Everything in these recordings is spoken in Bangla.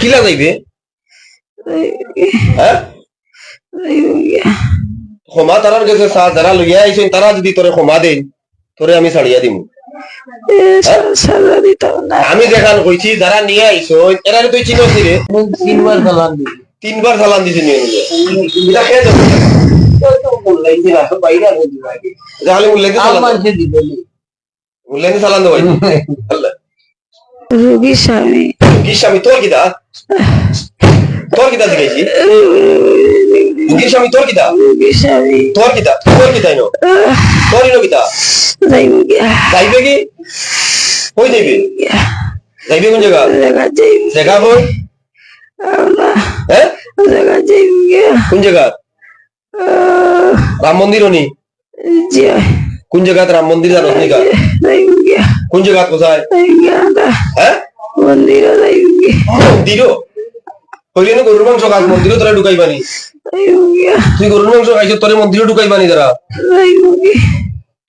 কিলা যাইবে? হ্যাঁ? ক্ষমা তারার কাছে চা যারা লইয়া আইছেন তারা যদি তোরে ক্ষমা দেন তোরে আমি ছাড়িয়া দিম। আমি দেখান কইছি যারা নিয়ে আইছো এরা তুই চিনস নি রে তিনবার চালান দিই তিনবার চালান দিছি নিয়ে নিয়ে এটা খেয়ে যাব? তাহলে চালান মানুষে দিবে মূল্যায়ন চালান দেবো আল্লাহ। রোগী স্বামী। কি স্বামী তোর কিতা তোর কিতা শিখাইছি কি স্বামী তোর কিতা রোগী তোর কিতা তোর কিতা ইনো তোর ইনো কিতা যাইবে কি? কই যাইবে? যাইবে কোন জায়গা? জায়গা জায়গা না হ্যাঁ জায়গা যাইব গিয়া। কোন জায়গা? রাম মন্দির নি জিয়া কোন জায়গাত রাম মন্দির জানো কোন জায়গাত কোথায়? হ্যাঁ মন্দির যাইব মন্দিরও? কইলে না গরুর মাংস খাস মন্দিরও তোরা ঢুকাই পানি তুই গরুর মাংস খাইছ তোরে মন্দিরও ঢুকাই পানি তারা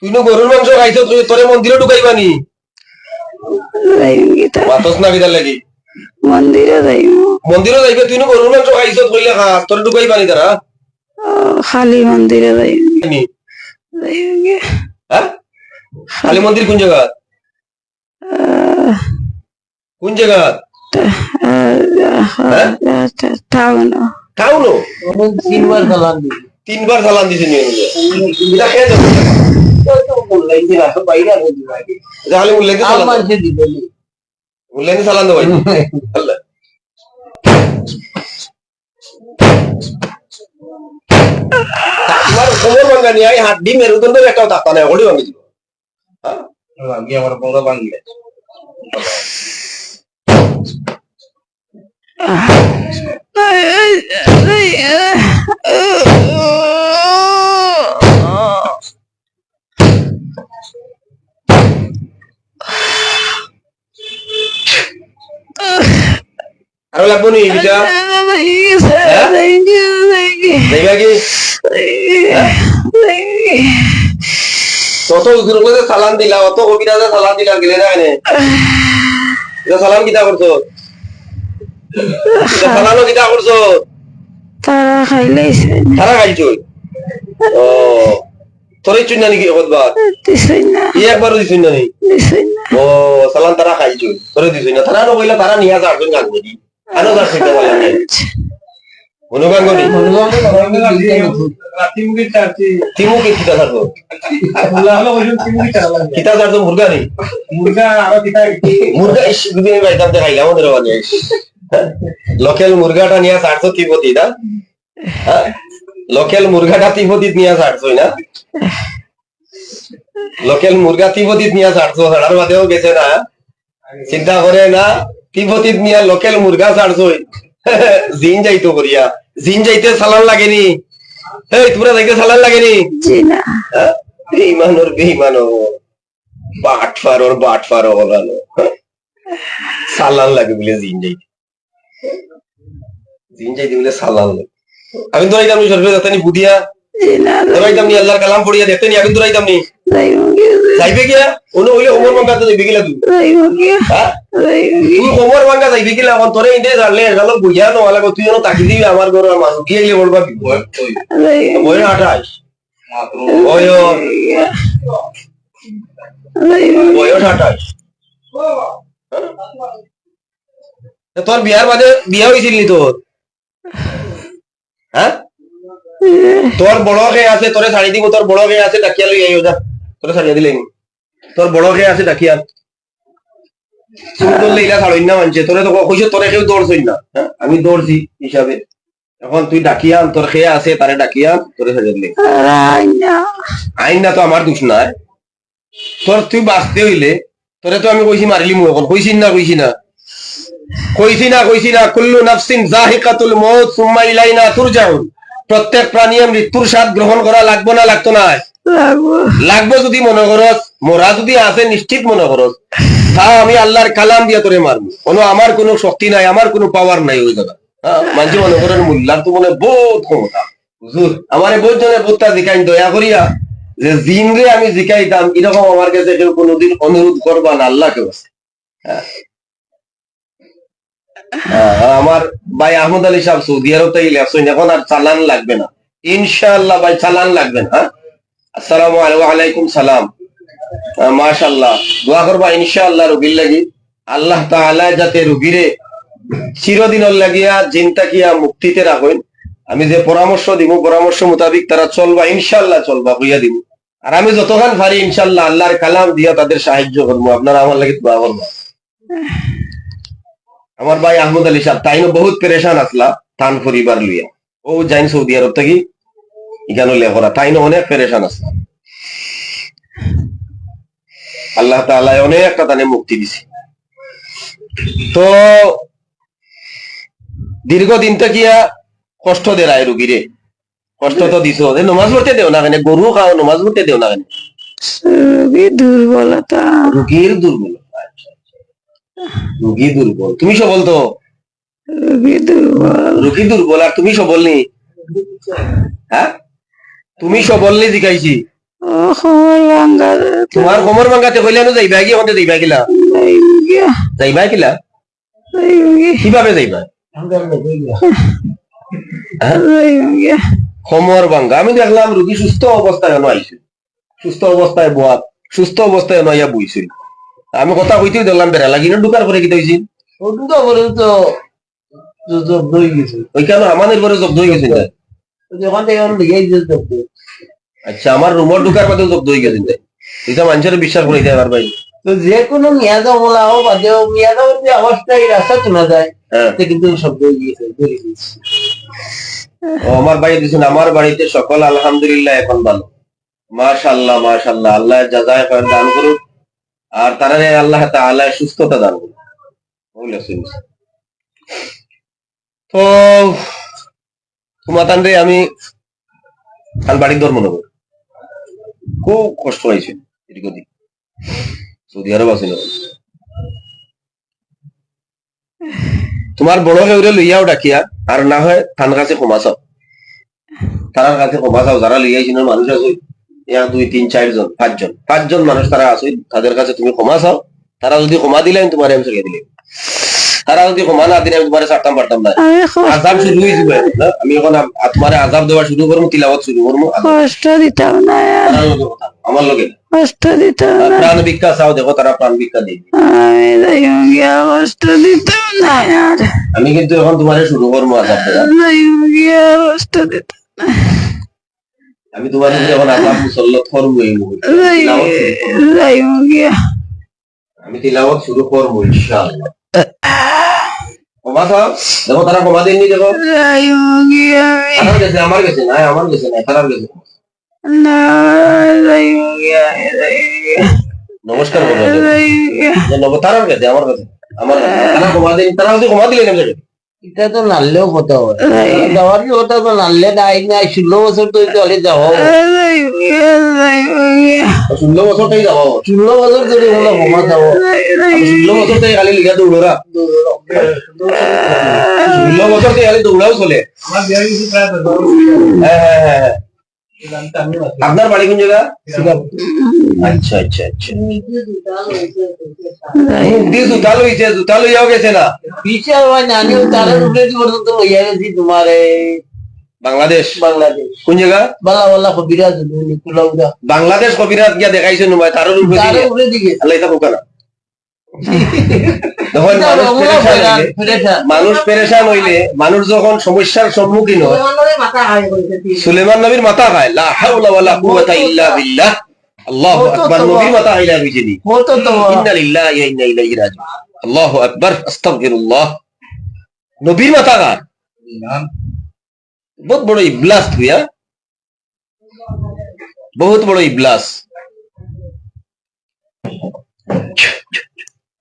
তুই না গরুর মাংস খাইছ তুই তোরে মন্দিরও ঢুকাই পানি বাতস না কিদার লাগি। মন্দির যাইব মন্দিরও যাইবে তুই না গরুর মাংস খাইছ কইলে খাস তোরে ঢুকাই পানি তারা খালি মন্দিরে যাইব হ্যাঁ? মন্দির কোন জায়গা? কোন জায়গা? টাউন টাউনো তিনবার চালান দিই তিনবার চালান দিছে নিয়ে এটা খেয়ে যাব তাহলে মূল্যায়ন আর চালান দিবে আল্লাহ। তোমার কোমর ভাঙ্গা নিয়ে ডিম মেরুদণ্ড একটাও থাকতা না ওটি ভাঙ্গি দিব আমার বড় বাংলা আরও লাগবো সালান দিলা অত কবিরাজে সালান দিলা গেলে যায় সালান কিতা করছ সালানো কিতা করছ তারা খাইলাইছে তারা খাইছো ও তোর ইচ্ছুন না নাকি কতবার দিছে না ই একবারও দিছুন না নি না ও সালান তারা খাইছো তোরে দিছুন না তারা নকইলা তারা নিয়া যাচ্ছেন গান করি আনো যাচ্ছেন সালান অনুগান করি রাতি মুখে চাচ্ছি তিমু কে কিতা থাকো আল্লাহ আল্লাহ ওই তিন মুখে চালান কিতা থাকতো মুরগা নি মুরগা আরও কিতা মুরগা ইস দুদিন বাইতাম দেখাইলা আমাদের বানিয়ে লোকেল মুরগাটা নিয়ে ছাড়ছো তিপতি না? লোকেল মুরগাটা তিপতিত নিয়ে ছাড়ছোই না? লোকেল মুরগা তিপতিত নিয়ে ছাড়ছো ছাড়ার বাদেও গেছে না? চিন্তা করে না তিপতিত নিয়ে লোকেল মুরগা ছাড়ছোই। জিন যাইতো করিয়া জিন যাইতে সালান লাগেনি। এই তোমরা যাইতে সালান লাগেনি? না। বেইমানোর বেইমানো বাট ফারোর বাট ফারো বলানো সালান লাগে বলে জিন যাইতে। জিন যাইতে বলে সালান লাগে আমি তো রাইতাম নি সরবে যাতানি বুদিয়া রাইতাম নি আল্লাহর কালাম পড়িয়া দেখতে নি আমি তো রাইতাম নি। যাইব গিয়া যাইবে গিয়া? ওনো হইলে ওমর মাঙ্গা তো যাইবে গিলা তুই। যাইব গিয়া হ্যাঁ? তুই ওমর মাঙ্গা যাইবে গিলা এখন তোরে ইন্দে জানলে এগালো বুঝিয়া নো আলাগো তুই যেন তাকি দিবি আমার ঘর মানুষ গিয়ে গেলে বলবা গিয়া যাইব বয়স আঠাশ। তোর বিয়ার বাদে বিয়া হয়েছিল নি তোর? হ্যাঁ? তোর বড় কে আছে তোরে শাড়ি দিব তোর বড় কে আছে ডাকিয়া লই আইও যা। তোরে শাড়িয়া দিলে তোর বড় কে আছে ডাকিয়া সুন্দর লেইলা ছাড়ই না মানছে তোরে তো কইছে তোরে কেউ দৌড়ছই না। হ্যাঁ? আমি দৌড়ছি হিসাবে। এখন তুই ডাকিয়া আন, তোর খেয়ে আছে তারে ডাকিয়া তোরে সাজিয়ে দিলে। আইন। না তো আমার দোষ নাই। তোর তুই বাঁচতে হইলে তোরে তো আমি কইছি মারিলি মুখ। এখন কইছি না কইছি না। কইছি না কইছি না কুল্লু নাফসিন জাহিকাতুল মউত সুম্মা ইলাইনা তুরজাউন। প্রত্যেক প্রাণী মৃত্যুর স্বাদ গ্রহণ করা লাগবো না লাগতো না? লাগবো। যদি মনে করস মোরা যদি আছে নিশ্চিত মনে করস। তা আমি আল্লাহর কালাম দিয়ে তোরে মারবো। কোনো আমার কোনো শক্তি নাই আমার কোনো পাওয়ার নাই ওই জায়গা হ্যাঁ মাঝে মনে করেন মোল্লার তো মনে বহুত ক্ষমতা। হুজুর আমারে বহুত জনে বুত্তা জিকাইন দয়া করিয়া যে জিন রে আমি জিকাইতাম এরকম আমার কাছে কেউ কোনোদিন অনুরোধ করবা না আল্লাহ কেউ আছে। হ্যাঁ। আমার ভাই আহমদ আলী সাহেব সৌদি আরব এখন আর চালান লাগবে না। ইনশাআল্লাহ ভাই চালান লাগবে না? আসসালামু আলাইকুম সালাম। আহ, মাশাআল্লাহ। দোয়া করবা ইনশাআল্লাহ রুগীর লাগি। আল্লাহ তাআলা যাতে রুগীরে চিরদিনের লাগিয়া চিন্তা কিয়া মুক্তিতে রাখেন। আমি যে পরামর্শ দিব পরামর্শ মোতাবিক তারা চলবা ইনশাআল্লাহ চলবা কইয়া দিব আর আমি যতক্ষণ পারি ইনশাআল্লাহ আল্লাহর কালাম দিয়া তাদের সাহায্য করব। আপনারা আমার লাগে দোয়া করবা। আমার ভাই আহমদ আলী সাহেব তাইনো বহুত পেরেশান আসলা তান পরিবার লইয়া। ও যাইন সৌদি আরব থেকে ইখানো লেখরা তাইনো অনেক পেরেশান আসলা। আল্লাহ তাআলা অনেক তানে মুক্তি দিছে। তো দীর্ঘদিন তো কিয়া কষ্ট দে রায় রুগীরে কষ্ট তো দিছ। নমাজ পড়তে দেও না কেন? গরু খাও নমাজ পড়তে দেও না কেন? রোগী দুর্বলতা। রুগীর দুর্বল আচ্ছা। রুগী দুর্বল। তুমি সবল তো রোগী দুর্বল। রুগী দুর্বল আর তুমি সবল নি হ্যাঁ? তুমি সবল নি জিকাইছি ভাঙ্গা তোমার কোমর ভাঙাতে কইলে না যাইবা কি হতে যাইবা কিলা? যাইবা। কিলা? কীভাবে যাইবা? হ্যাঁ? কোমর ভাঙ্গা আমি দেখলাম রুগী সুস্থ অবস্থায় আইছে সুস্থ অবস্থায় বোয়াত সুস্থ অবস্থায় এনে আইয়া বইছিল আমি কথা কইতেও দেখলাম বেড়া লাগি না ঢুকার পরে কি হয়েছিল ওটা বলে তো তো- তো দই গেছে। ওই কেন? আমাদের পরে জব্দ হয়ে গেছিল যখন থেকে লিগে দিয়েছে আচ্ছা আমার রুমর ঢুকার পরে জব্দ হয়ে গেছিল এটা মানুষের বিশ্বাস করে দেয় আমার ভাই। তো যে কোনো মেয়াদা বলা হোক বাদে হোক মেয়াদা যে অবস্থা এই রাস্তা শোনা যায়। হ্যাঁ। কিন্তু শব্দ হয়ে গিয়েছে ও আমার ভাই দিছেন আমার বাড়িতে সকল আলহামদুলিল্লাহ এখন ভালো। মাশাল্লাহ মাশাল্লাহ আল্লাহ দান করুক। আর তারারে আল্লাহ তাআলা সুস্থতা দান করুক তো তোমাতান রে আমি কাল বাড়ির ধর্মনগর খুব কষ্ট হয়েছে দীর্ঘদিন। সৌদি আরব আছে তোমার বড় হেউরে লইয়াও ডাকিয়া, আর না হয় থান কাছে ক্ষমা চাও তারার কাছে ক্ষমা চাও যারা লইয়াইছিল মানুষ আছে। এক দুই তিন চারজন পাঁচজন। পাঁচজন মানুষ তারা আছে তাদের কাছে তুমি ক্ষমা চাও। তারা যদি ক্ষমা দিলে আমি তোমার আমি দিলে। তারা যদি ক্ষমা না দিলে আমি তোমার ছাড়তাম পারতাম না। আজাব শুরু হয়ে যাবে আমি এখন তোমার আজাব দেওয়া শুরু করব তিলাওয়াত শুরু করব কষ্ট দিতাম না আমার না। কষ্ট দিতাম না। প্রাণ ভিক্ষা চাও দেখো তারা প্রাণ ভিক্ষা দিই আমি কষ্ট দিতাম না আমি কিন্তু এখন তোমার শুরু করব আজাব দেওয়া। কষ্ট দিতাম আমি তোমার এখন আজাব মুসল্লত করব এই মুহূর্তে আমি তিলাওয়াত শুরু করব ইনশাআল্লাহ। ক্ষমা চাও দেখো তারা ক্ষমা দেননি দেখো। আমি তারার গেছে আমার গেছে না আমার গেছে না তারার গেছে নমস্কার নব তারার গেছে আমার কাছে। আমার তারা দেন তারা যদি ক্ষমা দিলে কেমন যাবে এটা তো নাললেও কথা হয় যাওয়ার কি কথা তো নাললে নাই নাই ষোলো বছর তো চলে যাব ষোলো বছর যাব ষোলো বছর ধরে বলে ক্ষমা যাব ষোলো বছর খালি লিখা দৌড়া ষোলো বছর থেকে খালি দৌড়াও চলে। হ্যাঁ হ্যাঁ হ্যাঁ হ্যাঁ। আপনার বাড়ি কোন জায়গা? আচ্ছা আচ্ছা আচ্ছা। গেছে না। নানি তারা পর্যন্ত গেছি তোমার। বাংলাদেশ। বাংলাদেশ। কোন জায়গা? বালা বালা কবিরাজ বাংলাদেশ কবিরাজ গিয়া দেখাইছে নুমায় তারও উপরে তার উপরে দিকে। আল্লাহ এটা মানুষ পেরেশান হইলে মানুষ পেরেশান হইলে মানুষ যখন সমস্যার সম্মুখীন হয় সুলেমান নবীর মাথা খায় লা হাওলা ওয়ালা কুওয়াতা ইল্লা বিল্লাহ। আল্লাহু আকবার। নবীর মাথা খাইলা বুঝিনি ইন্না লিল্লাহি ওয়া ইন্না ইলাইহি রাজিউন। আল্লাহু আকবার। আস্তাগফিরুল্লাহ। নবীর মাথা খায় বহুত বড় ইবলাস তুই হ্যাঁ? বহুত বড় ইবলাস।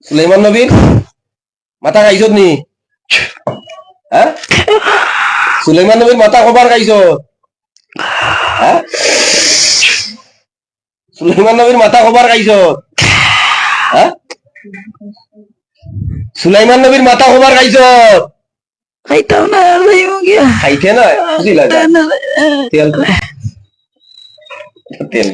সুলাইমান নবীর মাথা খাইছ নি? হ্যাঁ? সুলাইমান নবীর মাথা কবার খাইছ? হ্যাঁ? সুলাইমান নবীর মাথা কবার খাইছ? হ্যাঁ? সুলাইমান নবীর মাথা কবার খাইছত খাইতাম না খাইতে না বুঝি তেল তেল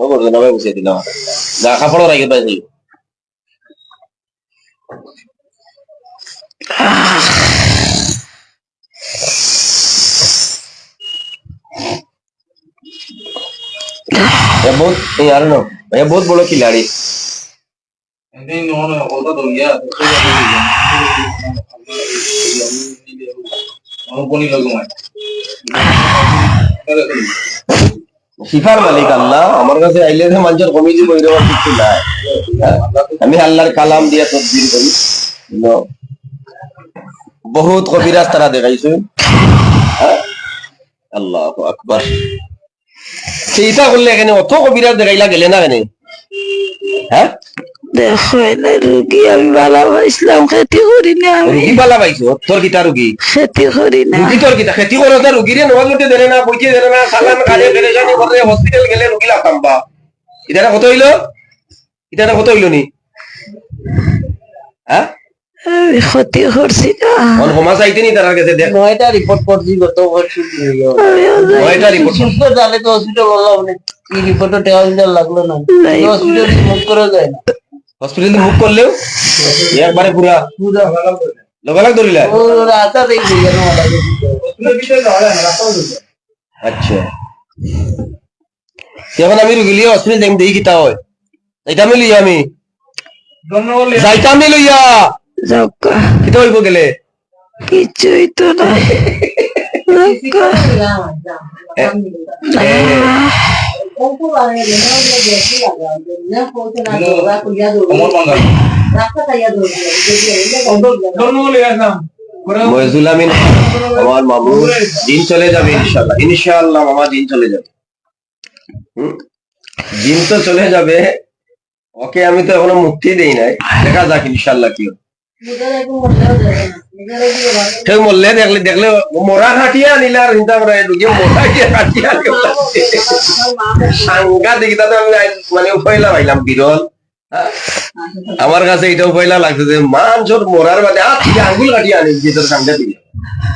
দিতে। ও করতো না ভাই বসিয়ে দিলাম যা কাপড় রাখি পাই যাই ये बहुत यार नो ये बहुत बड़ो खिलाड़ी hindi no no oda do ya ano poni lagu mai cipher মালিক আল্লাহ। আমার কাছে আইলে মানুষের কমিটি বই দেওয়ার কিছু নাই। হ্যাঁ? আমি আল্লাহর কালাম দিয়ে তদবির করি। বহুত কবিরাজ তারা দেখাইছে। হ্যাঁ? আল্লাহ আকবার। সেইটা করলে এখানে অত কবিরাজ দেখাইলা গেলে না এখানে। হ্যাঁ? দেখো এলে রুগী আমি ভালো পাইছিলাম খেতি করি না আমি। রুগী পাইছো তোর কিতা রুগী? খেতি করি না রুগী তোর কিতা খেতি করো না রুগীরে নবাজ মতে দেরে না বইতে দেরে না সালান কাজে পেরেশানি করে হসপিটাল গেলে রুগী লাগাম বা। এটা কত হইল? এটা কত হইল নি? হ্যাঁ? ক্ষতি করছি না। ক্ষমা চাইতে নি তার কাছে দেখ। নয়টা রিপোর্ট করছি গত বছর নয়টা রিপোর্ট সুস্থ জানে তো হসপিটাল বললাম কি রিপোর্টও টেওয়া লাগল না। হসপিটাল মুখ করে যায় না। হসপিটাল মুখ করলেও একবারে পুরা পুরা লগালাগ ধরিলা? ও রাস্তা দেই যেন লাগে ভিতরে না রাস্তাও আচ্ছা। এখন আমি রুগিলি হসপিটাল যাইম দেখি কিতা হয়। যাইতাম লইয়া আমি? যাইতাম লইয়া যাওকা কিতা হইব গেলে? কিছুই তো যাওকা আমার মামু দিন চলে যাবে ইনশাল্লাহ ইনশাল্লাহ মামা দিন চলে যাবে? দিন তো চলে যাবে ওকে আমি তো এখনও মুক্তি দেই নাই দেখা যাক ইনশাল্লাহ কি হয়। কেউ মরলে দেখলে দেখলে মরা খাটিয়া আনিলে আর চিন্তা করে ঢুকে মরা খাটিয়া সাংঘাতিক এটা আমি মানে উপাইলা পাইলাম বিরল। হ্যাঁ? আমার কাছে এটা উপাইলা লাগছে যে মাংসর মরার বাদে আর ঠিক আঙ্গুল কাটিয়ে আনি ভিতর সাংঘাতিক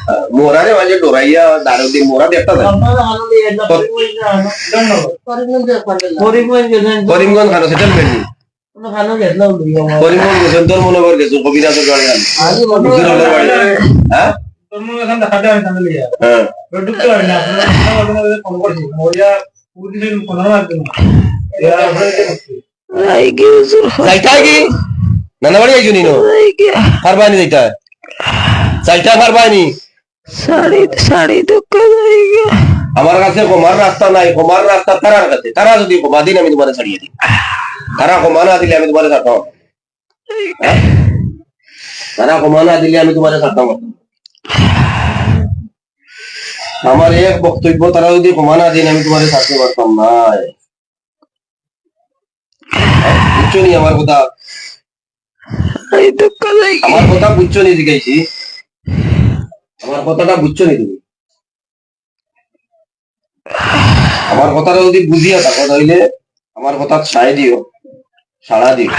হ্যাঁ, মরারে মাঝে ডরাইয়া দাঁড়ো দিয়ে মরা দেখতা যায় করিমগঞ্জ খানো সেটেলমেন্ট করিমগঞ্জ গেছেন তোর মনে কর গেছো কবিরাজের আনি হ্যাঁ? লিয়া হ্যাঁ। ঢুকতে পারি না ফোন করছি মরিয়া পুরি দিন ফোন লাগবে না এরা আপনাদের যাই গিয়ে হুজুর যাইতা কি? নানা বাড়ি আইছো পারবানি শাড়ি শাড়ি দোকান যাই গিয়া আমার কাছে কমার রাস্তা নাই কমার রাস্তা তারার কাছে। তারা যদি কমা দিন আমি তোমার ছাড়িয়ে দিই তারা কমা না দিলে আমি তোমার ছাড়তাম? তারা কমা না দিলে আমি তোমার ছাড়তাম আমার এক বক্তব্য তারা যদি কমা না দিন আমি তোমার ছাড়তে পারতাম না। বুঝছ নি আমার কথা? আমার কথা বুঝছ নি জিজ্ঞাসি আমার কথাটা বুঝছ নি তুমি? আমার কথাটা যদি বুঝিয়া থাকো তাহলে আমার কথা ছাই দিও সাড়া দিও।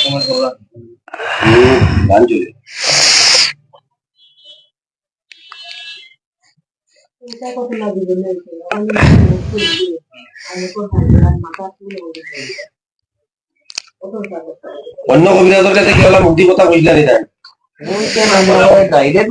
তোমার বলা হুম, গান চলে অন্য কবিরাজের কাছে কি হলো মুক্তি কথা বুঝলা নি। তাই ডাইরেক্ট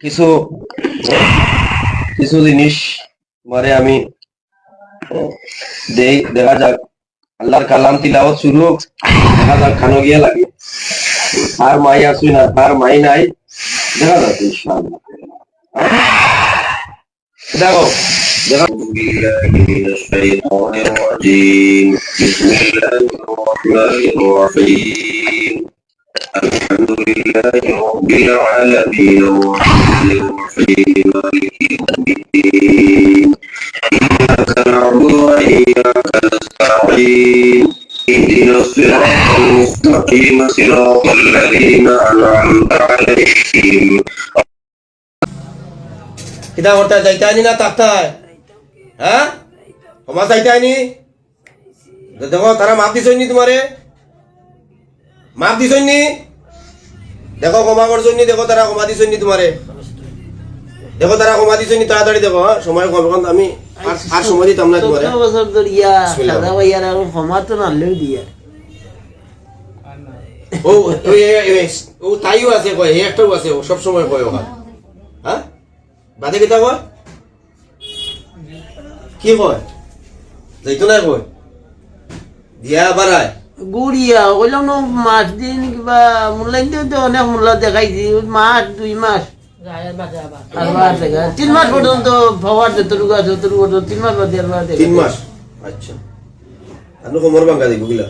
কিছু কিছু জিনিস মানে আমি দেই দেখা যাক আল্লাহর কালাম তিলাওয়াত শুরু হোক দেখা যাক খানো গিয়া লাগে আর মাই আসুই না আর মাই নাই দেখা যাক ইনশাআল্লাহ দেখো দেখো بالله من الشيطان الرجيم بسم الله الرحمن الرحيم الحمد لله رب العالمين الرحمن الرحيم مالك يوم الدين إياك نعبد وإياك نستعين اهدنا الصراط المستقيم صراط الذين أنعمت عليهم কিতা করতে যাইতে আনি না তাকতায় হ্যাঁ ক্ষমা চাইতে আনি দেখো তারা মাপ দিছনি তোমারে মাপ দিছনি দেখো ক্ষমা করছনি দেখো তারা ক্ষমা দিছনি তোমারে? দেখো তারা ক্ষমা দিছনি তাড়াতাড়ি দেখো হ্যাঁ? সময় কম এখন আমি আর- সময় দিতাম না তোমারে। সত্তর বছর ধরিয়া বিসমিল্লাহ। ভাইয়ার আর ক্ষমা তো নালেও দিয়া। ও ও তাইও আছে কয় হে একটাও আছে ও সব সময় কয় ওখান। হ্যাঁ? বাদে কিতা কয়? কি কয়? যাইতো না কয়? দিয়া বাড়ায়। গুড়িয়া কইলাম না, মাস দিন কিবা মূল্যায়ন তো অনেক মূল্য দেখাইছি মাস, দুই মাস। তিন মাস পর্যন্ত পাওয়ার যতটুকু আছে ততটুকু পর্যন্ত তিন মাস বাদে আর তিন মাস? আচ্ছা। আনু কোমর ভাঙ্গা দিব বুঝলা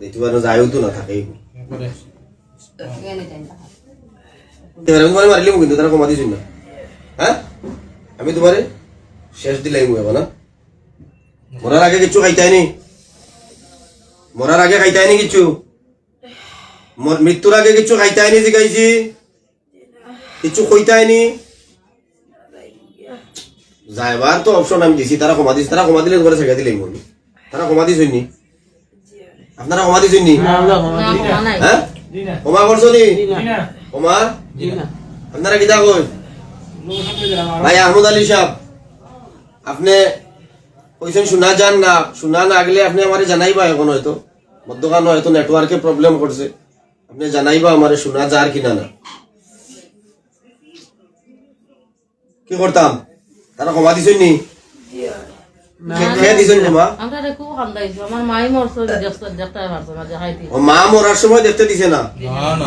দেখতে পারো তো না থাকে তোমারে কিন্তু না। আমি তোমারে শেষ দিলাই হ্যাঁ? মরার আগে কিচ্ছু খাইতাইনি মরার আগে খাইতে আইনি কিছু? মৃত্যুর আগে কিছু খাইতে আইনি জিগাইছি? কিছু কইতে আইনি যাইবার তো অপশন আমি দিছি তারা কমা দিছি তারা কমা দিলে তোমার ছেড়ে দিলে মনে তারা কমা দিছ নি? আপনারা কমা দিছ নি? হ্যাঁ? কমা করছ নি? কমা আপনারা কিতা কই ভাই আহমদ আলী সাহেব আপনি কইছেন শোনা যান না শোনা না আগলে আপনি আমারে জানাইবা এখন হয়তো। মধ্যখান হয়তো নেটওয়ার্কে প্রবলেম করছে। আপনি জানাইবা আমারে শোনা যার কিনা না। কি করতাম? তারা ক্ষমা দিছেন নি? মা মরার সময় দেখতে দিছে না?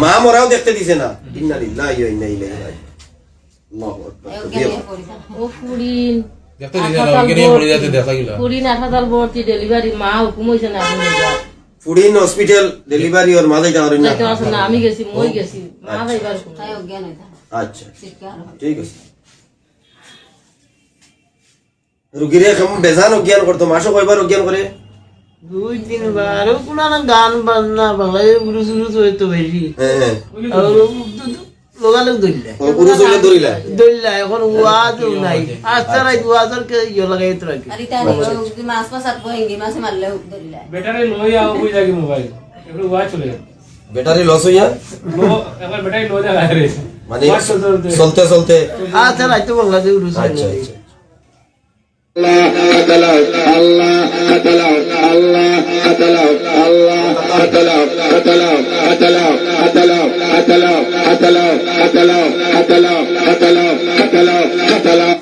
মা মরাও দেখতে দিছে না? ইন্না লিল্লাহি ওয়া ইন্না ইলাইহি ডেলিভারি মা হুকুম হইছে না ফুডিন হসপিটাল ডেলিভারি ওর মাদাই দুই তিনবার কোন গান বাজনা বাংলায় গুরু সুরু বেশি লোকালে মাছ মাছ আর বইঙ্গি মাছ মারলে দৌড়লে বেটারে চলতে চলতে। আচ্ছা। الله قتله الله قتله الله قتله الله قتله قتله قتله قتله قتله قتله قتله قتله قتله قتله قتله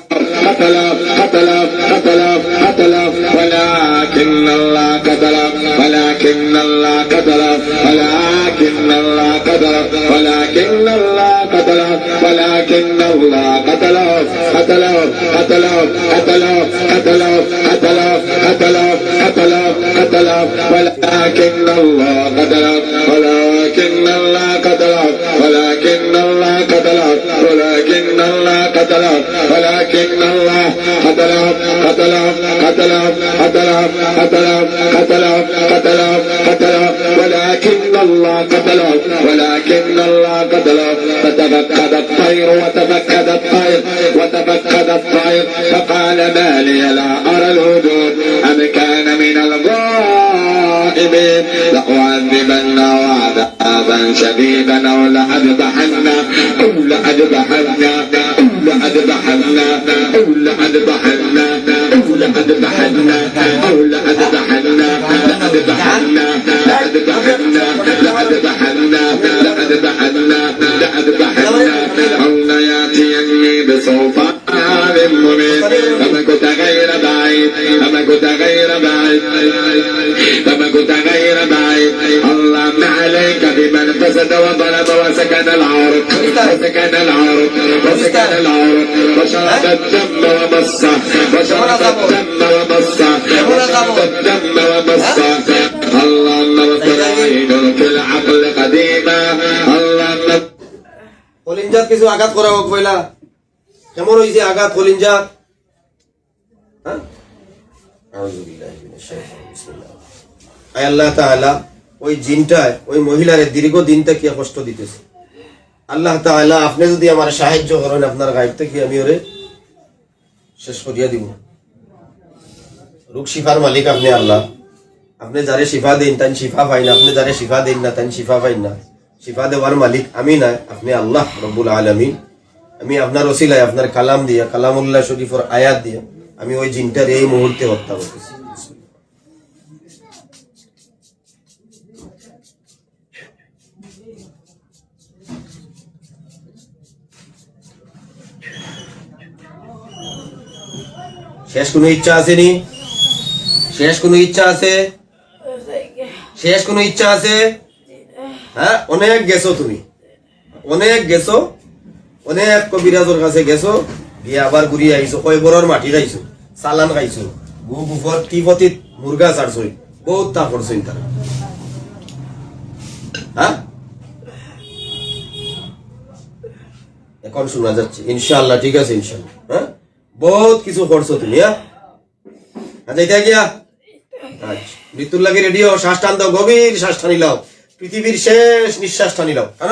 قتله قتله قتله قتله ولكن الله قتله ولكن الله قتله ولكن الله قتله ولكن الله قتله ولكن الله قتله قتله قتله قتله قدر ولكن الله قدر ولكن الله قدر ولكن الله قدر ولكن الله قدر قتل قتل قتل قتل قتل قتل قتل ولكن الله قتل ولكن الله قتل فتفقد الطير وتفقد الطير وتفقد الطير. فقال ما لي لا أرى الهدود أم كان من الغائبين؟ لمن عذابا شديدا أو لأذبحن أو لأذبحن أو لأذبحن. وضرب وسكن العرض وسكن العرض وسكن العرض وشرب الدم ومصه وشرب الدم ومصه وشرب الدم ومصه اللهم اغفر عينك العقل قديما কলিঞ্জাত কিছু আঘাত করা হোক পয়লা কেমন হয়েছে আঘাত কলিঞ্জাত হ্যাঁ আউযুবিল্লাহি মিনাশ শাইতানির বিসমিল্লাহ। আয় আল্লাহ তাআলা ওই জিনটায়, ওই মহিলারে দীর্ঘ দিন থেকে কষ্ট দিতেছে। আল্লাহ তাআলা আপনি যদি আমার সাহায্য করেন, আপনার গাইড থেকে আমি ওরে শেষ করিয়া দিব। রোগ শিফার মালিক আপনি আল্লাহ। আপনি যারে শিফা দিন, তাই শিফা পাই না। আপনি যারে শিফা দিন না, তাই শিফা পাই না। শিফা দেওয়ার মালিক আমি নাই আপনি আল্লাহ রব্বুল আলমিন। আমি আপনার ওসিলায়, আপনার কালাম দিয়া, কালামুল্লাহ শরীফর আয়াত দিয়া আমি ওই জিনটার এই মুহূর্তে হত্যা করতেছি। শেষ কোনো ইচ্ছা আসেনি? শেষ কোনো ইচ্ছা আছে? শেষ কোনো ইচ্ছা আছে? হ্যাঁ অনেক গেছো তুমি। অনেক গেছো। অনেক কবিরাজর কাছে গেছো। গিয়ে আবার ঘুরিয়ে আইছো। কয় বড়র মাটি খাইছো? চালান খাইছো। গু গুফর টিপতিত মুরগা ছাড়ছো বহুত তা করছ তারা। হ্যাঁ এখন শোনা যাচ্ছে। ইনশাআল্লাহ, ঠিক আছে, ইনশাআল্লাহ। হ্যাঁ? বহুত কিছু করছ তুমি হ্যাঁ? আচ্ছা এটা গিয়া আচ্ছা মৃত্যুর লাগে রেডিও শ্বাস টান দাও, গভীর শ্বাস টানি পৃথিবীর শেষ নিঃশ্বাস টানি কেন?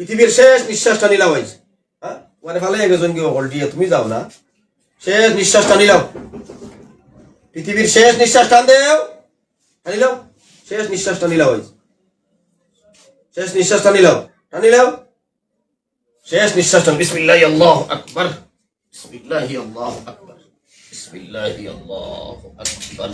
পৃথিবীর শেষ নিঃশ্বাস টানি লাও হ্যাঁ? ফালে একজন কি হলটিয়ে তুমি যাও না। শেষ নিঃশ্বাস টানি পৃথিবীর শেষ নিঃশ্বাস টান দেও টানি লাও শেষ নিঃশ্বাস টানি লাও শেষ নিঃশ্বাস টানি লাও টানি শেষ নিঃশ্বাস টান বিসমিল্লাহ, আল্লাহ আকবার। বিসমিল্লাহ আল্লাহ আকবার। বিসমিল্লাহ আল্লাহ আকবার।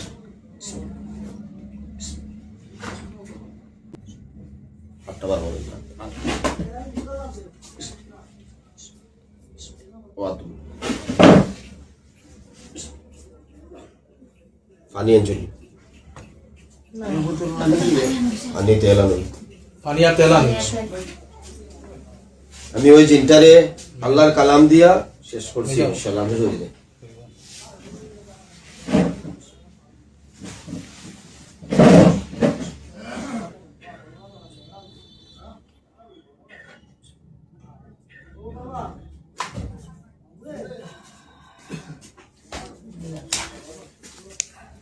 পানি আনছলি পানি তেল আনুন পানি আর তেল আমি ওই জিনটারে আল্লাহর কালাম দিয়া শেষ করছি ইনশাআল্লাহ আমি ধরে দেই।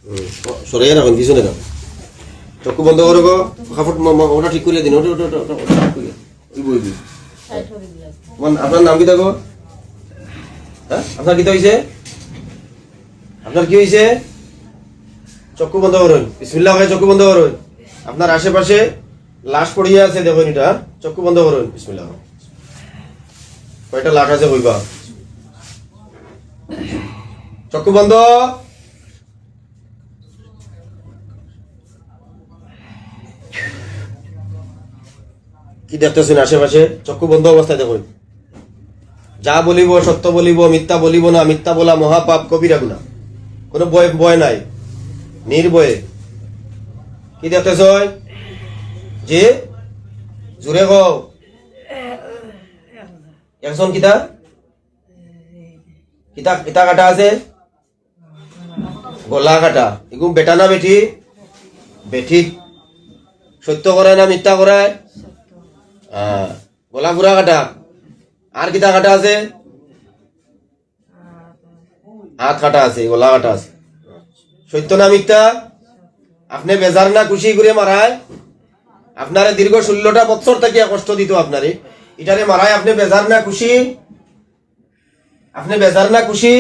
হুম, ও- সরাইয়া রাখুন পিছনে রাখুন চক্ষু বন্ধ করো গো ওটা ঠিক দিন ওটা ওটা ওটা ওটা ঠিক আপনার নাম কি থাকো হ্যাঁ? আপনার কি হয়েছে আপনার কি হয়েছে চক্ষু বন্ধ করুন। বিসমিল্লাহ ভাই চক্ষু বন্ধ করুন। আপনার আশেপাশে লাশ পড়িয়ে আছে দেখুন এটা হ্যাঁ? চক্ষু বন্ধ করুন। বিসমিল্লাহ কয়টা লাশ আছে কইবা চক্ষু বন্ধ। কি দেখতেছেন আশেপাশে? চক্ষু বন্ধ অবস্থায় দেখুন। যা বলিব, সত্য বলিব, মিথ্যা বলিব না, মিথ্যা বলা মহাপাপ, কবিরা গুণা। কোনো বয় বয় নাই। নির্বয়ে। কি দেখতেছ যে জুড়ে গো একজন কিতা? কিতা কিতা কাটা আছে? গলা কাটা। এগুলো বেটা না বেটি বেটি সত্য করায় না মিথ্যা করায় গলা পুরা কাটা। আর কিতা কাটা আছে? হাত কাটা আছে, গলা কাটা আছে। সত্য না মিথ্যা? আপনি বেজার না খুশি করে মারায়? আপনারে দীর্ঘ ষোলোটা বছর থেকে কষ্ট দিত আপনারে। এটারে মারায় আপনি বেজার না খুশি? আপনি বেজার না খুশি?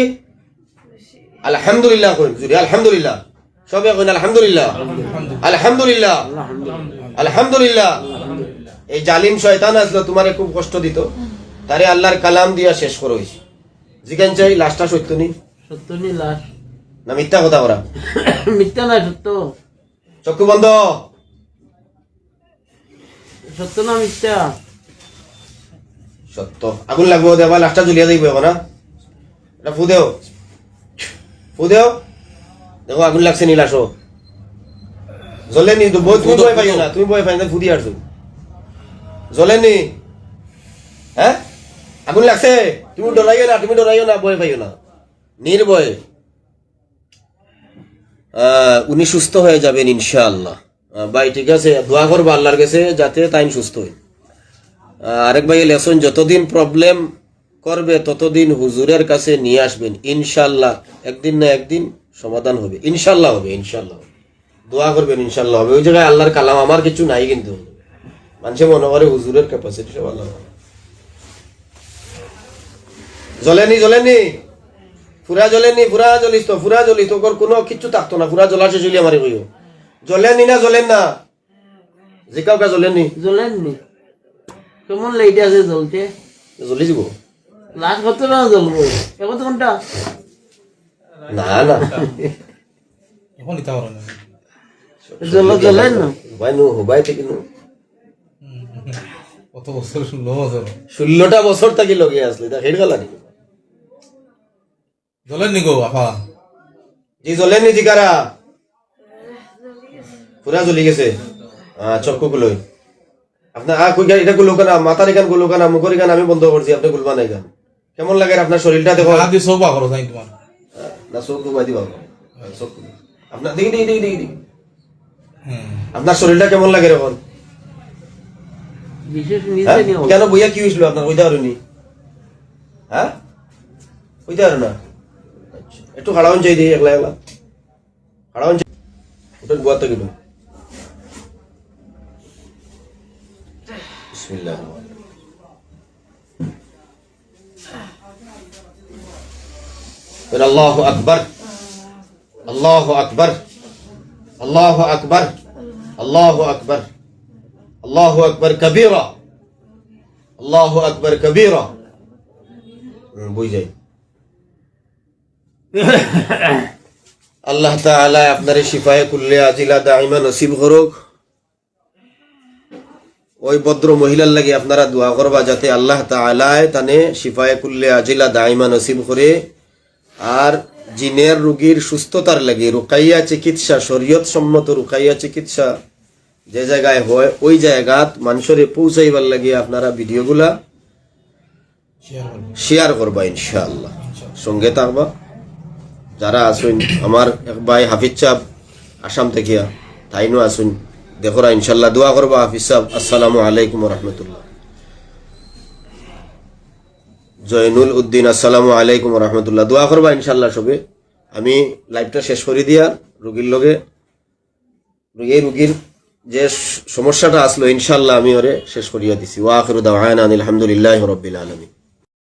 আলহামদুলিল্লাহ কইন জুড়ে আলহামদুলিল্লাহ। সবে কইন আলহামদুলিল্লাহ। আলহামদুলিল্লাহ। আলহামদুলিল্লাহ। এই জালিম শয়তান আসলো, তোমারে খুব কষ্ট দিত। তারে আল্লাহর কালাম দিয়া শেষ করো হইছে জিজ্ঞান চাই লাশটা সত্য নি? সত্য নি লাশ। না মিথ্যা কথা করা মিথ্যা না সত্য। চক্ষু বন্ধ। সত্য না মিথ্যা? সত্য। আগুন লাগবো দেবা লাশটা জ্বলিয়া যাইব এখন না এটা ফু দেও। ফু দেখো আগুন লাগছে নি লাশো জ্বলে নি তো বই- তুমি বই পাইও না তুমি বই পাই না ফু দিয়ে আসছো জ্বলে নি? হ্যাঁ? আগুন লাগছে তুমি ডরাইও না তুমি ডরাইও না বই পাইও না। নির্ভয়ে। আহ, উনি সুস্থ হয়ে যাবেন ইনশাআল্লাহ। ভাই ঠিক আছে দোয়া করব আল্লাহর কাছে যাতে তাই সুস্থ হয়। আরেক ভাই লেসন যতদিন প্রবলেম করবে ততদিন হুজুরের কাছে নিয়ে আসবেন। ইনশাল্লাহ একদিন না একদিন সমাধান হবে। ইনশাল্লাহ হবে ইনশাল্লাহ। দোয়া করবেন ইনশাল্লাহ হবে। ওই জায়গায় আল্লাহর কালাম আমার কিছু নাই কিন্তু। মানুষে মনে করে হুজুরের ক্যাপাসিটি সব আল্লাহ। জ্বলেনি জ্বলেনি। ফুরা জ্বলেনি ফুরা জ্বলিস তো ফুরা জ্বলিস তোর কোনো কিচ্ছু থাকতো না ফুরা জ্বলা শেষ হইলে আমারে কইও জ্বলেনি না জ্বলেন না? জিকাও কা জ্বলেনি? জ্বলেননি। কেমন লাইট আছে জ্বলতে? জ্বলি যাব। লাস্ট কত না জ্বলবো? এক ঘণ্টা না না। এখন ইতা করো না জ্বল জ্বলেন না? হুবাই নু হুবাই থেকে নু। কত বছর ষোলো বছর ষোলোটা বছর থাকি লগে আসলে তা হেড গেলা নাকি? জ্বলেন নি গো আপা জি জ্বলেনি জিকারা পুরা জ্বলি গেছে। চক্ষু গুলোই আপনার আ কই এটা গুলো কেন মাথার এখানগুলো কেন মুখের এখান আমি বন্ধ করছি আপনি গুলবা নাই কেন কেমন লাগে রে আপনার শরীরটা দেখো হাত দিয়ে সব করো তাই তোমার না চোখ ঘুমাই দিবা চোখ আপনার দেখি দেখি দেখি দেখি আপনার শরীরটা কেমন লাগে এখন বিশেষ? নিজে নিয়ে কেন বইয়া কি হয়েছিল আপনার ওইটা আরুনি হ্যাঁ ওইটা আরও না একটু হাড়াউন চাই দিই একলা একলা হাড়াউন চাই ওটা গোয়া থেকে বিসমিল্লাহ আল্লাহ আকবর আল্লাহ আকবর আল্লাহ আকবর আল্লাহ আকবর আল্লাহ আকবর কবিরা আল্লাহ আকবর কবিরা বুঝ যাই আল্লাহ তাআলা আপনার শিফায়ে কুল্লে আজিলা দাইমা নসিব করুক। ওই ভদ্র মহিলার লাগে আপনারা দোয়া করবা যাতে আল্লাহ তাআলায় তানে শিফায়ে কুল্লে আজিলা দাইমা নসিব করে। আর জিনের রোগীর সুস্থতার লাগে রুকাইয়া চিকিৎসা শরীয়ত সম্মত রুকাইয়া চিকিৎসা যে জায়গায় হয় ওই জায়গাত মানুষের পৌঁছাইবার লাগে আপনারা ভিডিওগুলা শেয়ার করব শেয়ার করবা ইনশাআল্লাহ। সঙ্গে থাকবা। যারা আসুন আমার এক ভাই হাফিজ সাহ আসাম থেকে, তাইনও আসুন দেখোরা ইনশাল্লাহ দোয়া করবা হাফিজ সাহ আসসালামু আলাইকুম রহমতুল্লাহ জয়নুল উদ্দিন, আসসালামু আলাইকুম রহমতুল্লাহ দোয়া করবা ইনশাল্লাহ সবে। আমি লাইভটা শেষ করে দিয়ার রুগীর লগে, এই রুগীর যে সমস্যাটা আসলো ইনশাল্লাহ আমি ওরে শেষ করিয়া দিছি। ওয়া আখিরু দাওয়ানা আলহামদুলিল্লাহি রাব্বিল আলামিন।